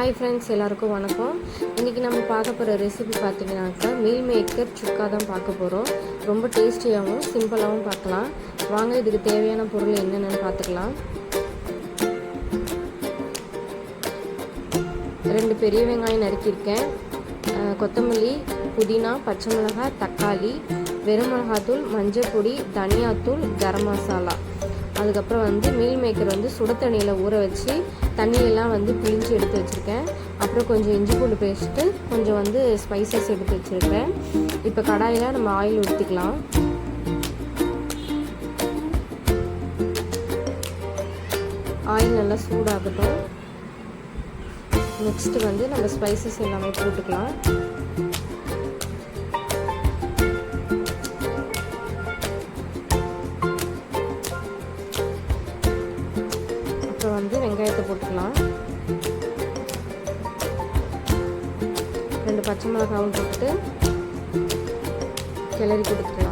Hi friends எல்லாருக்கும் வணக்கம். இன்றைக்கி நம்ம பார்க்க போகிற ரெசிபி பார்த்தீங்கன்னாக்கா மீல் மேக்கர் சுக்கா தான் பார்க்க போகிறோம் ரொம்ப டேஸ்டியாகவும் சிம்பிளாகவும் பார்க்கலாம். வாங்க இதுக்கு தேவையான பொருள் என்னென்னு பார்த்துக்கலாம். ரெண்டு பெரிய வெங்காயம் நறுக்கியிருக்கேன். கொத்தமல்லி புதினா பச்சை மிளகாய் தக்காளி வெறும் மிளகாத்தூள் மஞ்சள் பொடி தனியாத்தூள் கரம் மசாலா. அதுக்கப்புறம் வந்து மீல் மேக்கர் வந்து சுட தண்ணியில் ஊற வச்சு தண்ணியெல்லாம் வந்து பிழிஞ்சு எடுத்து வச்சுருக்கேன். அப்புறம் கொஞ்சம் இஞ்சி பூண்டு பேஸ்ட்டு கொஞ்சம் வந்து ஸ்பைசஸ் எடுத்து வச்சுருக்கேன். இப்போ கடாயில் நம்ம ஆயில் ஊற்றிக்கலாம் ஆயில் நல்லா சூடாகட்டும். நெக்ஸ்ட்டு வந்து நம்ம ஸ்பைசஸ் எல்லாமே போட்டுக்கலாம். ரெண்டு பச்சை மிளகாவும் போட்டு கிளறி கொடுத்துக்கலாம்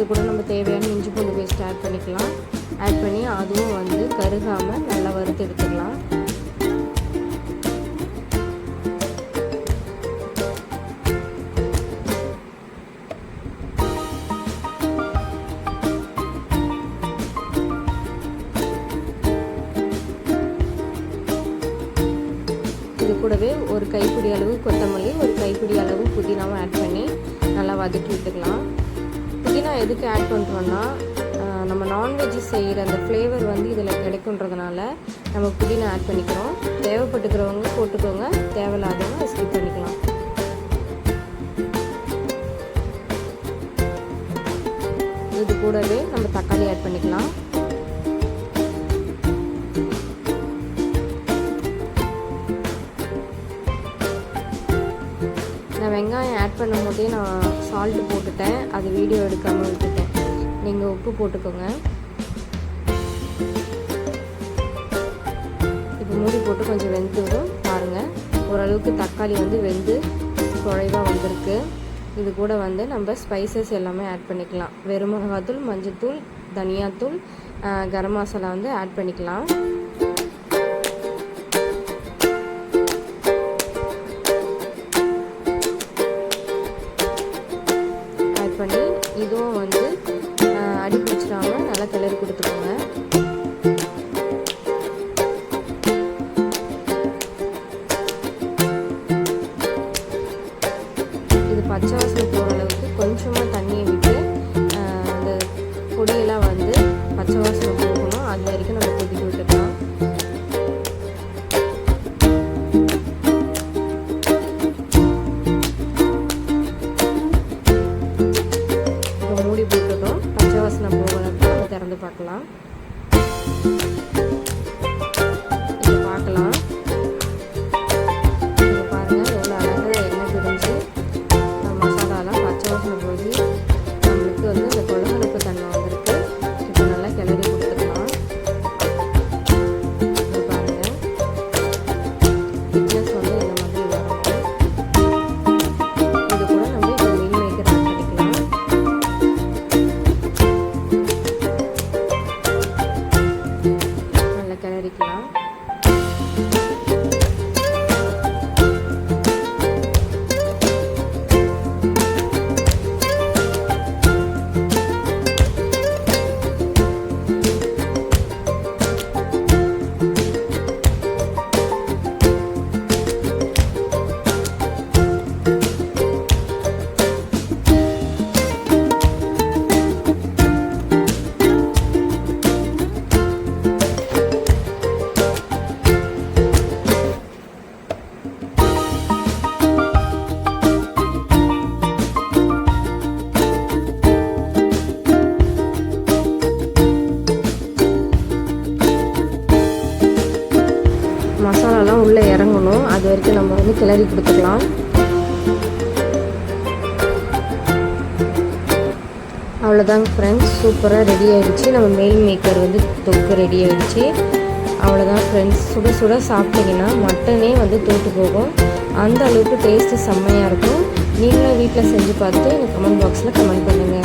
இது கூட நம்ம தேவையான இஞ்சி பூண்டு பேஸ்ட் ஆட் பண்ணிக்கலாம். ஆட் பண்ணி அதுவும் வந்து கருகாமல் நல்லா வறுத்து எடுத்துக்கலாம். இது கூடவே ஒரு கைப்பிடி அளவு கொத்தமல்லி ஒரு கைப்பிடி அளவு புதினாவும் ஆட் பண்ணி நல்லா வதக்கி விட்டுக்கலாம் புதினா எதுக்கு ஆட் பண்ணுறோன்னா நம்ம நான்வெஜ் செய்கிற அந்த ஃப்ளேவர் வந்து இதில் கிடைக்குன்றதுனால நம்ம புதினா ஆட் பண்ணிக்கிறோம். தேவைப்பட்டுக்கிறவங்க போட்டுக்கோங்க. தேவையில்லாதவங்க ஸ்கிப் பண்ணிக்கலாம். இது கூடவே நம்ம தக்காளி ஆட் பண்ணிக்கலாம். நான் வெங்காயம் ஆட் பண்ணும் போதே நான் சால்ட்டு போட்டுட்டேன். அது வீடியோ எடுக்காமல் விட்டுட்டேன். நீங்கள் உப்பு போட்டுக்கோங்க. இப்போ மூடி போட்டு கொஞ்சம் வெந்து விடும் பாருங்கள் ஓரளவுக்கு தக்காளி வந்து வெந்து குறைவாக வந்திருக்கு. இது கூட வந்து நம்ம ஸ்பைசஸ் எல்லாமே ஆட் பண்ணிக்கலாம். வெறும் மிளகாத்தூள் மஞ்சத்தூள் தனியாத்தூள் கரம் மசாலா வந்து ஆட் பண்ணிக்கலாம். இதுவும் வந்து அடி பிடிச்சிடாம நல்லா கிளறி கொடுத்துக்கோங்க. இது பச்சை வாசல் போகிற அளவுக்கு திறந்து பார்க்கலாம். பார்க்கலாம். இப்போ பாருங்கள் எவ்வளோ அழகாக எண்ணெய் பிரிஞ்சு மசாலாலாம் பச்சை வாசனை போய் நம்மளுக்கு வந்து அந்த குழம்புக்கு தன்மை வந்திருக்கு. இப்போ நல்லா கிளறி கொடுத்துக்கலாம். பாருங்கள் திக்னஸ் வரைக்கும் நம்ம வந்து கிளறி கொடுத்துக்கலாம். அவ்வளோதாங்க ஃப்ரெண்ட்ஸ் சூப்பராக ரெடி ஆகிடுச்சு நம்ம மெயில் மேக்கர் வந்து தொக்கு ரெடி ஆகிடுச்சு அவ்வளோதான் ஃப்ரெண்ட்ஸ் சுட சுட சாப்பிட்டீங்கன்னா மட்டனே வந்து தோட்டு போகும். அந்த அளவுக்கு டேஸ்ட்டு செம்மையாக இருக்கும். நீங்களும் வீட்டில் செஞ்சு பார்த்து எனக்கு கமெண்ட் பாக்ஸில் கமெண்ட் பண்ணுங்கள்